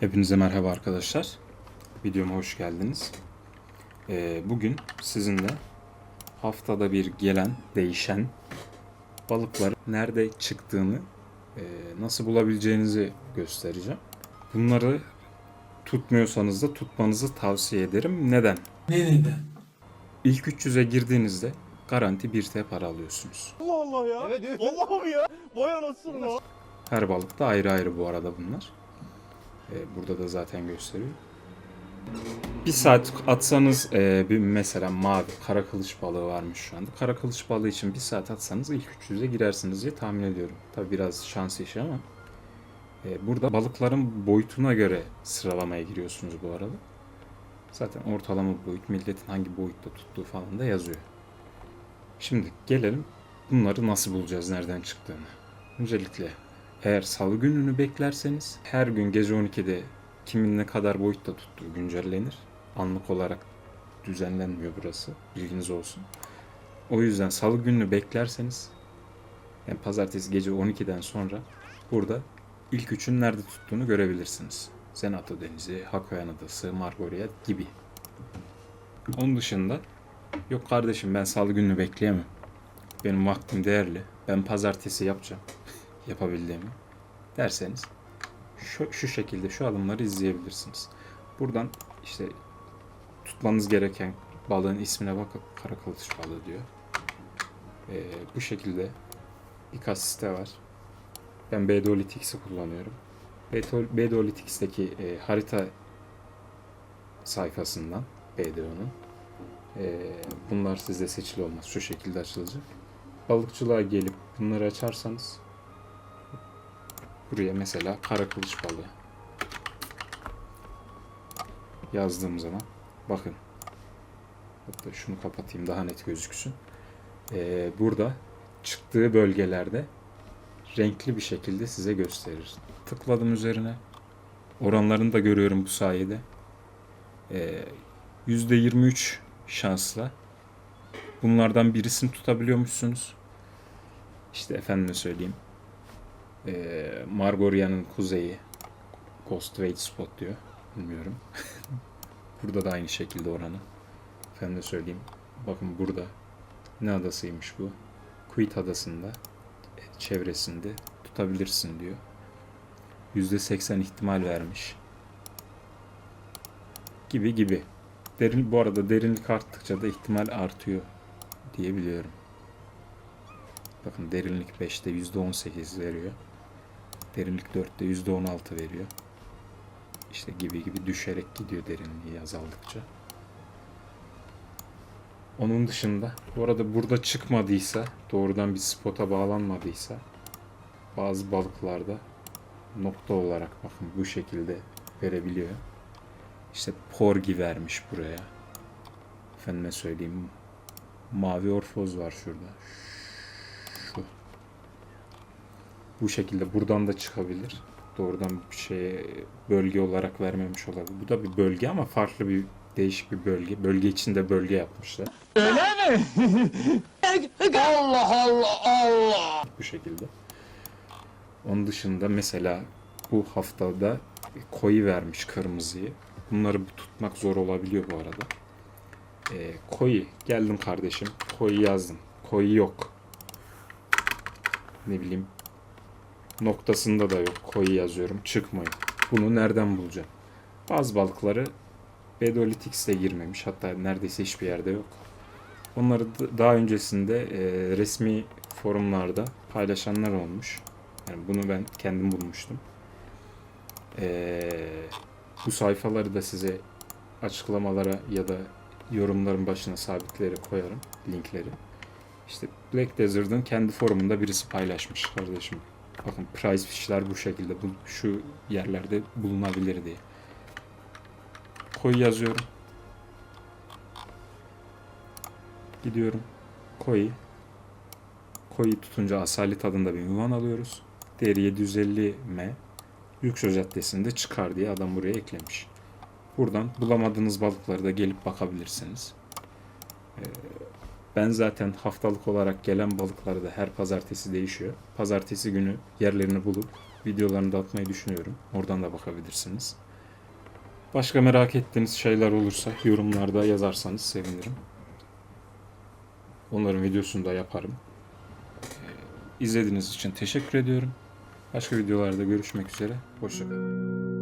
Hepinize merhaba arkadaşlar. Videoma hoş geldiniz. Ee, bugün sizinle haftada bir gelen, değişen balıkların nerede çıktığını, e, nasıl bulabileceğinizi göstereceğim. Bunları tutmuyorsanız da tutmanızı tavsiye ederim. Neden? Ne neden? İlk 300'e girdiğinizde garanti 1T para alıyorsunuz. Allah Allah ya. Evet, evet. Allah'ım ya. Vay anasını ya. Her balık da ayrı ayrı bu arada bunlar. Ee, burada da zaten gösteriyor. Bir saat atsanız e, bir mesela mavi kara kılıç balığı varmış şu anda. Kara kılıç balığı için bir saat atsanız ilk 300'e girersiniz diye tahmin ediyorum. Tabi biraz şans işi ama. e, burada balıkların boyutuna göre sıralamaya giriyorsunuz bu arada. Zaten ortalama boyut, milletin hangi boyutta tuttuğu falan da yazıyor. Şimdi gelelim bunları nasıl bulacağız, nereden çıktığını. Öncelikle eğer salı gününü beklerseniz her gün gece 12'de kimin ne kadar boyutta tuttuğu güncellenir. Anlık olarak düzenlenmiyor burası. Bilginiz olsun. O yüzden salı gününü beklerseniz yani pazartesi gece 12'den sonra burada ilk üçün nerede tuttuğunu görebilirsiniz. Senato Denizi, Hakoyan Adası, Margoria gibi. Onun dışında yok kardeşim ben salı gününü bekleyemem. Benim vaktim değerli. Ben pazartesi yapacağım yapabildiğimi derseniz şu, şu şekilde şu adımları izleyebilirsiniz. Buradan işte tutmanız gereken balığın ismine bakıp kara kılıç balığı diyor. Ee, bu şekilde birkaç site var. Ben BDOLitics'i kullanıyorum. BDOLitics'teki e, harita sayfasından BDO'nun e, bunlar sizde seçili olmaz. Şu şekilde açılacak. Balıkçılığa gelip bunları açarsanız Buraya mesela kara kılıç balığı yazdığım zaman bakın hatta şunu kapatayım daha net gözüksün. Ee, burada çıktığı bölgelerde renkli bir şekilde size gösterir. Tıkladım üzerine. Oranlarını da görüyorum bu sayede. Ee, %23 şansla bunlardan birisini tutabiliyormuşsunuz. İşte efendime söyleyeyim. Ee, Margoria'nın kuzeyi Ghost Wade Spot diyor. Bilmiyorum. burada da aynı şekilde oranı. Efendim de söyleyeyim. Bakın burada ne adasıymış bu? Kuit adasında e, çevresinde tutabilirsin diyor. %80 ihtimal vermiş. Gibi gibi. Derin, bu arada derinlik arttıkça da ihtimal artıyor diye biliyorum. Bakın derinlik 5'te %18 veriyor. Derinlik 4'te %16 veriyor. İşte gibi gibi düşerek gidiyor derinliği azaldıkça. Onun dışında bu arada burada çıkmadıysa doğrudan bir spota bağlanmadıysa bazı balıklarda nokta olarak bakın bu şekilde verebiliyor. İşte porgi vermiş buraya. Efendime söyleyeyim mavi orfoz var şurada. Şu. Bu şekilde buradan da çıkabilir. Doğrudan bir şeye bölge olarak vermemiş olabilir. Bu da bir bölge ama farklı bir değişik bir bölge. Bölge içinde bölge yapmışlar. Allah Allah Allah. Bu şekilde. Onun dışında mesela bu haftada koyu vermiş kırmızıyı. Bunları bu tutmak zor olabiliyor bu arada. Ee, koyu. Geldim kardeşim. Koyu yazdım. Koyu yok. Ne bileyim. Noktasında da yok. Koyu yazıyorum. Çıkmayın. Bunu nereden bulacağım? Bazı balıkları Bedolitics'te girmemiş. Hatta neredeyse hiçbir yerde yok. Onları da- daha öncesinde e, resmi forumlarda paylaşanlar olmuş. Yani bunu ben kendim bulmuştum. E, bu sayfaları da size açıklamalara ya da yorumların başına sabitleri koyarım linkleri. İşte Black Desert'ın kendi forumunda birisi paylaşmış kardeşim. Bakın price fish'ler bu şekilde bu şu yerlerde bulunabilir diye. Koy yazıyorum. Gidiyorum. Koyu. Koyu tutunca asalet adında bir ünvan alıyoruz. Değeri 750 M. Yüksel Caddesi'nde çıkar diye adam buraya eklemiş. Buradan bulamadığınız balıkları da gelip bakabilirsiniz. Ee, Ben zaten haftalık olarak gelen balıkları da her pazartesi değişiyor. Pazartesi günü yerlerini bulup videolarını da atmayı düşünüyorum. Oradan da bakabilirsiniz. Başka merak ettiğiniz şeyler olursa yorumlarda yazarsanız sevinirim. Onların videosunu da yaparım. Ee, İzlediğiniz için teşekkür ediyorum. Başka videolarda görüşmek üzere. Hoşçakalın.